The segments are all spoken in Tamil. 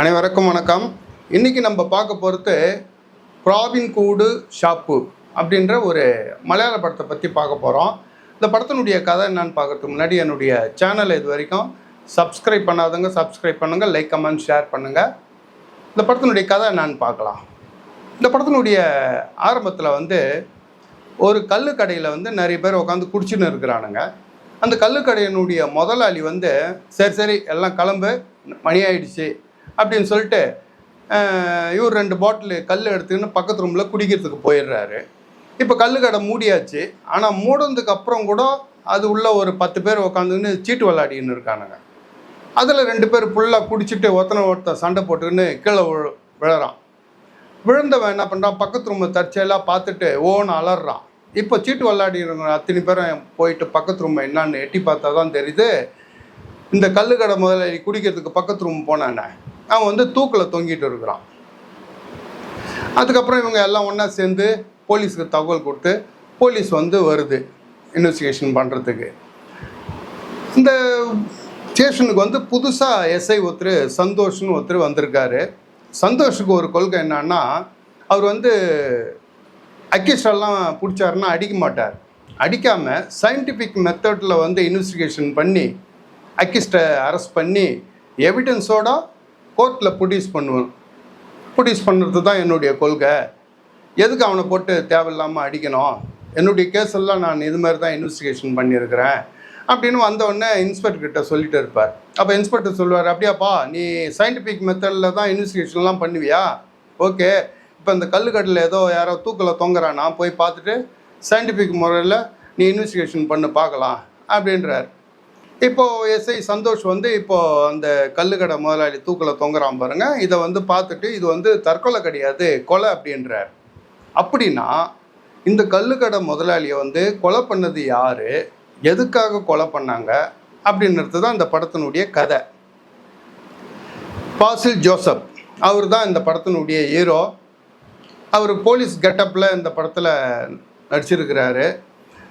அனைவருக்கும் வணக்கம். இன்றைக்கி நம்ம பார்க்க போகிறது ப்ராபின் கூடு ஷாப்பு அப்படின்ற ஒரு மலையாள படத்தை பற்றி பார்க்க போகிறோம் இந்த படத்தினுடைய கதை என்னன்னு பார்க்கறதுக்கு முன்னாடி என்னுடைய சேனலை இது வரைக்கும் சப்ஸ்கிரைப் பண்ணாதவங்க சப்ஸ்கிரைப் பண்ணுங்கள் லைக் கமெண்ட் ஷேர் பண்ணுங்கள் இந்த படத்தினுடைய கதை என்னன்னு பார்க்கலாம். இந்த படத்தினுடைய ஆரம்பத்தில் வந்து ஒரு கல்லு கடையில் வந்து நிறைய பேர் உட்காந்து குடிச்சுன்னு இருக்கிறானுங்க. அந்த கல்லுக்கடையினுடைய முதலாளி வந்து சரி சரி எல்லாம் கிளம்பு மணி ஆயிடுச்சு அப்படின்னு சொல்லிட்டு இவர் ரெண்டு பாட்டில் கல் எடுத்துக்கின்னு பக்கத்து ரூமில் குடிக்கிறதுக்கு போயிடுறாரு. இப்போ கல் கடை மூடியாச்சு. ஆனால் மூடினதுக்கு அப்புறம் கூட அது உள்ள ஒரு பத்து பேர் உக்காந்துக்கின்னு சீட்டு விளையாடின்னு இருக்கானுங்க. அதில் ரெண்டு பேர் ஃபுல்லாக குடிச்சிட்டு ஒருத்தனை ஒருத்தன் சண்டை போட்டுக்கின்னு கீழே விழு விழறான். விழுந்தவன் என்ன பண்ணுறான் பக்கத்து ரூமை தற்செயலாக பார்த்துட்டு ஓன்னு அலறான். இப்போ சீட்டு விளையாடிருங்க அத்தனை பேரும் போயிட்டு பக்கத்து ரூமை என்னான்னு எட்டி பார்த்தா தான் தெரியுது. இந்த கல்லுக்கடை முதலாளி குடிக்கிறதுக்கு பக்கத்து ரூம் போனானே. அவன் வந்து தூக்கில் தொங்கிட்டு இருக்கிறான். அதுக்கப்புறம் இவங்க எல்லாம் ஒன்றா சேர்ந்து போலீஸுக்கு தகவல் கொடுத்து போலீஸ் வந்து வருது இன்வெஸ்டிகேஷன் பண்ணுறதுக்கு இந்த ஸ்டேஷனுக்கு வந்து புதுசாக எஸ்ஐ ஒருத்தர் சந்தோஷ்னு ஒருத்தர் வந்திருக்காரு. சந்தோஷுக்கு ஒரு கொள்கை என்னன்னா அவர் வந்து அக்கிஸ்டெல்லாம் பிடிச்சாருன்னா அடிக்க மாட்டார். அடிக்காமல் சயின்டிஃபிக் மெத்தடில் வந்து இன்வெஸ்டிகேஷன் பண்ணி அக்கிஸ்ட்டை அரெஸ்ட் பண்ணி எவிடன்ஸோட கோர்ட்டில் ப்ரொடியூஸ் பண்ணுவேன். ப்ரொடியூஸ் பண்ணுறது தான் என்னுடைய கொள்கை. எதுக்கு அவனை போட்டு தேவையில்லாமல் அடிக்கணும்? என்னுடைய கேஸ் எல்லாம் நான் இது மாதிரி தான் இன்வெஸ்டிகேஷன் பண்ணியிருக்கிறேன். அப்படின்னு வந்தவுடனே இன்ஸ்பெக்டர்கிட்ட சொல்லிட்டு இருப்பார். அப்போ இன்ஸ்பெக்டர் சொல்லுவார் அப்படியாப்பா நீ சயின்டிஃபிக் மெத்தடில் தான் இன்வெஸ்டிகேஷன்லாம் பண்ணுவியா? ஓகே. இப்போ இந்த கல்லுக்கட்டில் ஏதோ யாரோ தூக்கில் தொங்குறானா. போய் பார்த்துட்டு சயின்டிஃபிக் முறையில் நீ இன்வெஸ்டிகேஷன் பண்ணு பார்க்கலாம். அப்படின்றார். இப்போ எஸ்ஐ சந்தோஷ் வந்து இப்போ அந்த கல்லுக்கடை முதலாளி தூக்கில் தொங்குறான் பாருங்க. இதை வந்து பார்த்துட்டு இது வந்து தற்கொலை கிடையாது கொலை அப்படின்றார். அப்படின்னா இந்த கல்லுக்கடை முதலாளியை வந்து கொலை பண்ணது யாரு? எதுக்காக கொலை பண்ணாங்க? அப்படின்றது தான் இந்த படத்தினுடைய கதை. பாசில் ஜோசப் அவர் தான் இந்த படத்தினுடைய ஹீரோ. அவர் போலீஸ் கெட்டப்பில் இந்த படத்தில் நடிச்சிருக்கிறாரு.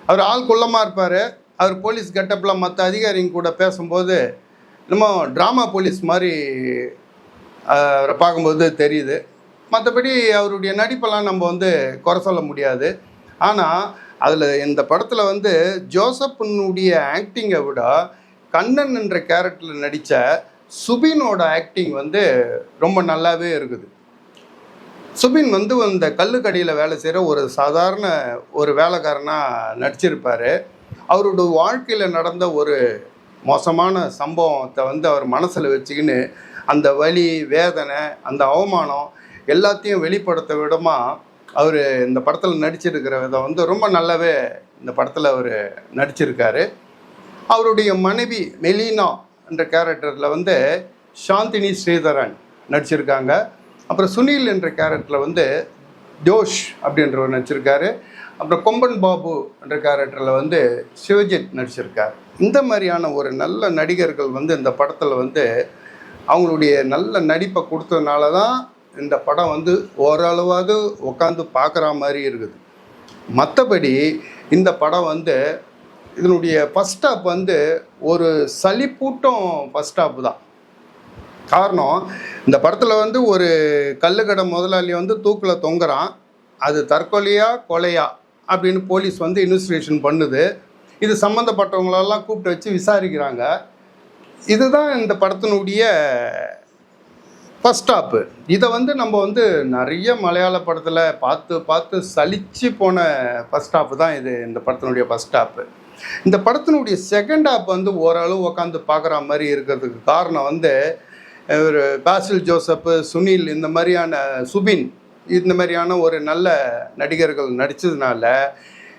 அவர் ஆள் குள்ளமாக இருப்பார். அவர் போலீஸ் கெட்டப்பில் மற்ற அதிகாரிங்க கூட பேசும்போது நம்ம ட்ராமா போலீஸ் மாதிரி அவரை பார்க்கும்போது தெரியுது. மற்றபடி அவருடைய நடிப்பெல்லாம் நம்ம வந்து குறை சொல்ல முடியாது. ஆனால் அதில் இந்த படத்தில் வந்து ஜோசப்பினுடைய ஆக்டிங்கை விட கண்ணன் என்ற கேரக்டரில் நடித்த சுபினோட ஆக்டிங் வந்து ரொம்ப நல்லாவே இருக்குது. சுபின் வந்து இந்த கல்லுக்கடியில் வேலை செய்கிற ஒரு சாதாரண ஒரு வேலைக்காரனாக நடிச்சிருப்பார். அவரோட வாழ்க்கையில் நடந்த ஒரு மோசமான சம்பவத்தை வந்து அவர் மனசில் வச்சுக்கின்னு அந்த வலி வேதனை அந்த அவமானம் எல்லாத்தையும் வெளிப்படுத்த விடமாக அவர் இந்த படத்தில் நடிச்சிருக்கிற விதம் வந்து ரொம்ப நல்லாவே இந்த படத்தில் அவர் நடிச்சிருக்காரு. அவருடைய மனைவி மெலினா என்ற கேரக்டரில் வந்து சாந்தினி ஸ்ரீதரன் நடிச்சிருக்காங்க. அப்புறம் சுனில் என்ற கேரக்டரில் வந்து ஜோஷ் அப்படின்றவர் நடிச்சிருக்காரு. அப்புறம் கொம்பன் பாபு என்ற கேரக்டரில் வந்து சிவஜித் நடிச்சிருக்கார். இந்த மாதிரியான ஒரு நல்ல நடிகர்கள் வந்து இந்த படத்தில் வந்து அவங்களுடைய நல்ல நடிப்பை கொடுத்ததுனால தான் இந்த படம் வந்து ஓரளவாவது உட்காந்து பார்க்குற மாதிரி இருக்குது. மற்றபடி இந்த படம் வந்து இதனுடைய ஃபஸ்ட் ஸ்டாப் வந்து ஒரு சளிப்பூட்டம் ஃபஸ்ட் ஸ்டாப் தான். காரணம் இந்த படத்தில் வந்து ஒரு கல்லுக்கடை முதலாளி வந்து தூக்கில் தொங்குறான். அது தற்கொலையா கொலையா? அப்படின்னு போலீஸ் வந்து இன்வெஸ்டிகேஷன் பண்ணுது. இது சம்மந்தப்பட்டவங்களெல்லாம் கூப்பிட்டு வச்சு விசாரிக்கிறாங்க. இதுதான் இந்த படத்தினுடைய ஃபஸ்ட் ஸ்டாப்பு இதை வந்து நம்ம வந்து நிறைய மலையாள படத்தில் பார்த்து பார்த்து சலிச்சு போன ஃபஸ்ட் ஸ்டாப்பு தான் இது இந்த படத்தினுடைய ஃபஸ்ட் ஸ்டாப்பு இந்த படத்தினுடைய செகண்ட் ஹாப் வந்து ஓரளவு உட்காந்து பார்க்குற மாதிரி இருக்கிறதுக்கு காரணம் வந்து ஒரு பாசில் ஜோசப்பு சுனில் இந்த மாதிரியான சுபின் இந்த மாதிரியான ஒரு நல்ல நடிகர்கள் நடித்ததுனால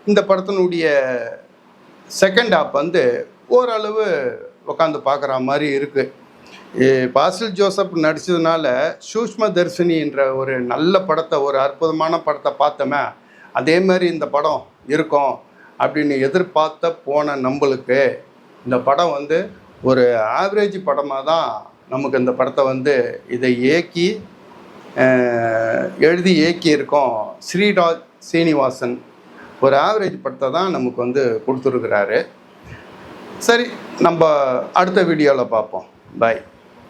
இந்த படத்தினுடைய செகண்ட் ஆப் வந்து ஓரளவு உட்காந்து பார்க்குற மாதிரி இருக்குது பாசில் ஜோசப் நடித்ததுனால சூஷ்ம தர்சினின்ற ஒரு நல்ல படத்தை ஒரு அற்புதமான படத்தை பார்த்தோமே அதே மாதிரி இந்த படம் இருக்கும் அப்படின்னு எதிர்பார்த்த போன நம்மளுக்கு இந்த படம் வந்து ஒரு ஆவரேஜ் படமாக தான் நமக்கு இந்த படத்தை வந்து இதை இயக்கி எழுதி இயக்கியிருக்கோம் ஸ்ரீராஜ் சீனிவாசன். ஒரு ஆவரேஜ் படத்தை தான் நமக்கு வந்து கொடுத்துருக்குறாரு. சரி நம்ம அடுத்த வீடியோவில் பார்ப்போம். பாய்